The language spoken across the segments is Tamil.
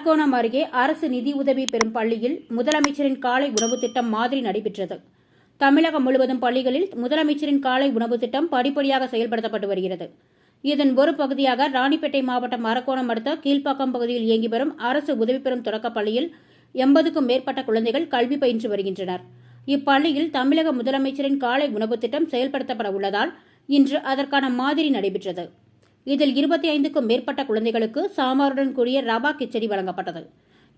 அரக்கோணம் அருகே அரசு நிதி உதவி பெறும் பள்ளியில் முதலமைச்சரின் காலை உணவு திட்டம் மாதிரி நடைபெற்றது. தமிழகம் முழுவதும் பள்ளிகளில் முதலமைச்சரின் காலை உணவு திட்டம் படிப்படியாக செயல்படுத்தப்பட்டு வருகிறது. இதன் ஒரு பகுதியாக ராணிப்பேட்டை மாவட்டம் அரக்கோணம் அடுத்த கீழ்ப்பாக்கம் பகுதியில் இயங்கி வரும் அரசு உதவி பெறும் தொடக்கப் பள்ளியில் எண்பதுக்கும் மேற்பட்ட குழந்தைகள் கல்வி பயின்று வருகின்றனர். இப்பள்ளியில் தமிழக முதலமைச்சரின் காலை உணவு திட்டம் செயல்படுத்தப்பட உள்ளதால் இன்று அதற்கான மாதிரி நடைபெற்றது. இதில் இருபத்தி ஐந்துக்கும் மேற்பட்ட குழந்தைகளுக்கு சாம்பாருடன் கூடிய ரவா கிச்சடி வழங்கப்பட்டது.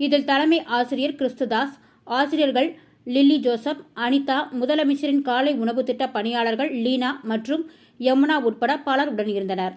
இதில் தலைமை ஆசிரியர் கிறிஸ்துதாஸ் ஆசிரியர்கள் லில்லி ஜோசப் அனிதா முதலமைச்சரின் காலை உணவு திட்ட பணியாளர்கள் லீனா மற்றும் யமுனா உட்பட பலர் உடன் இருந்தனர்